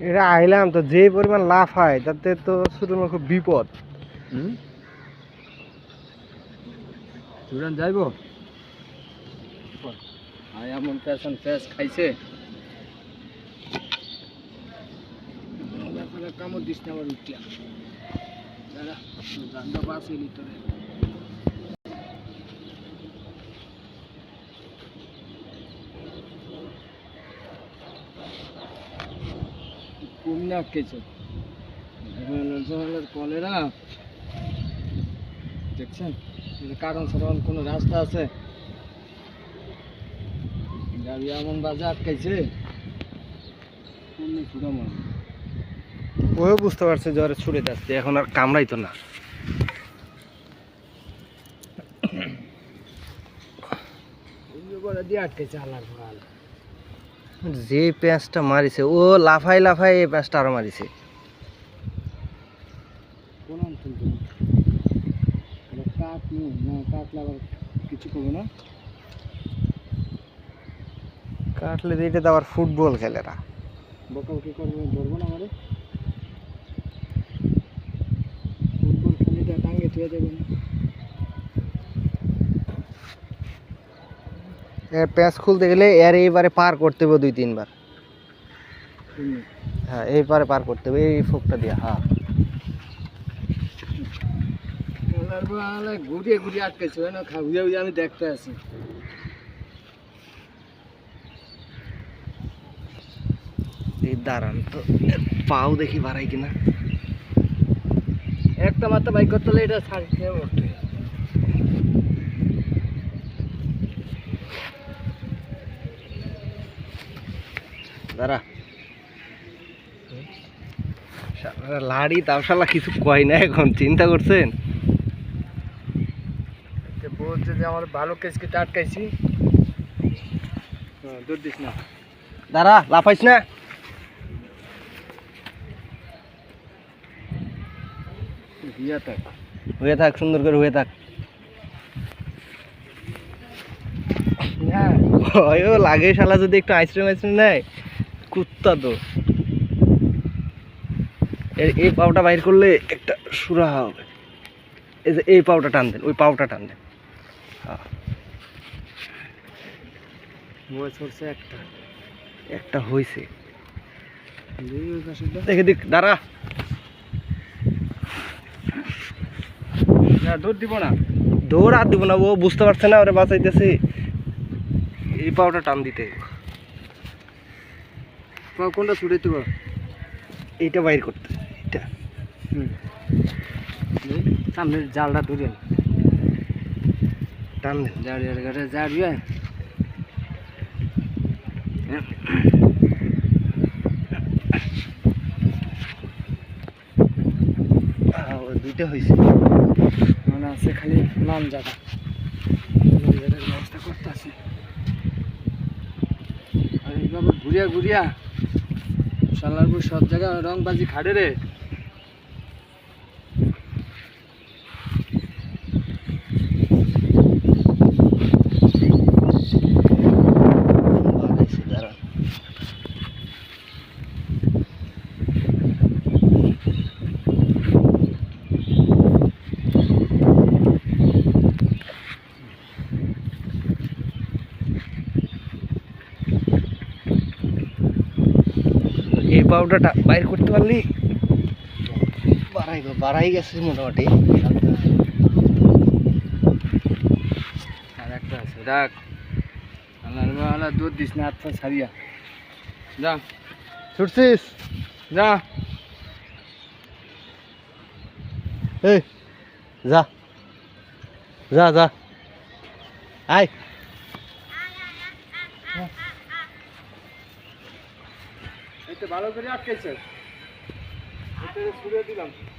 এটা আইলাম তো যে পরিমাণ লাভ হয় তাতে তো খুব বিপদ। হুম? সুরান এমন ফ্যাশন ফ্যাশ খাইছে। কামড় দিস না আমার উঠিয়া দাদা বাস এলি তোরে। কমনে আটকেছে। কলেরা দেখছেন? কারণ সারণ কোনো রাস্তা আছে? গাড়ি এমন বাজে আটকাইছে কমনে ছুটা মার ওও বুঝতে পারছে জ্বরে ছুটে যাচ্ছে এখন আর কামড়াইতো না। দিয়ে আটকেছে আল্লাহর ভালো যে প্যাঁচটা মারিছে ও লাফাই লাফাই এই প্যাঁচটা আরও মারিছে। কোন অঞ্চল তুমি কাঠ নিয়ে না কাটলে না। এটা তো আবার ফুটবল খেলেরা বকাবকি করব ধরবো না আমারে। ফুটবল খালিটা টাঙ্গে থুয়ে দেবেন এর প্যাঁচ খুলতে গেলে এর এইবারে পার করতে হবে দুই তিনবার। হ্যাঁ এইবারে পার করতে হবে এই ফোকটা দিয়ে হ্যাঁ। ঘুরিয়ে ঘুরিয়ে আটকেছে আমি দেখতে আছি। এই দাঁড়ান তো পাও দেখি বাড়াই কিনা। একটা মাত্র বাইক করতে হলে এটা ছাড় দাঁড়া। লাড়ি কিছু কয় না এখন চিন্তা করছেন? বলছে যে আমার ভালো কেস কেটে আটকাইছি। হ্যাঁ দিস না। দাঁড়া লাফাইস না। হয়ে থাক। সুন্দর করে হয়ে থাক। হ্যাঁ। ও লাগে শালা যদি একটু আইসক্রিম আইসক্রিম নেয়। কুত্তা তো। এই পাউটা বাইর করলে একটা সুরা হবে। এই যে এই পাউটা টান দেন ওই পাউটা টান দেন। হ্যাঁ, একটা। একটা হয়েছে দেখি। দেখে দিক দাঁড়া। দৌড় দিব না। দৌড় আর দিব না ও বুঝতে পারছে না ওরা বাঁচাইতেছে। এই পাউটা টান দিতে। কোনটা ছুটে দিব এইটা বাইর করতে এটা হুম। সামনের জালটা ধরেন টান দেন জাড়িয়ে গাড়ি জাড়িয়ে আহ, দুইটা হয়েছে মনে আছে খালি নাম জায়গা। নাম জায়গার ব্যবস্থা করতে আছে। আর এইভাবে ঘুরিয়া ঘুরিয়া সালারপুর সব জায়গায় রংবাজি খাড়ে রে বাড়াইছে দাঁড়া এই পাউডারটা বাইর করতে পারলি? বাড়াই বাড়াই গেছে মোটামুটি। আর একটা আছে রাখ। আল্লাহর বালা দুধ দিস না আচ্ছা ছাড়িয়া। যা। ছুটছিস? যা। এই যা। যা যা। আয়। এই তো ভালো করে আটকেছে। দিলাম।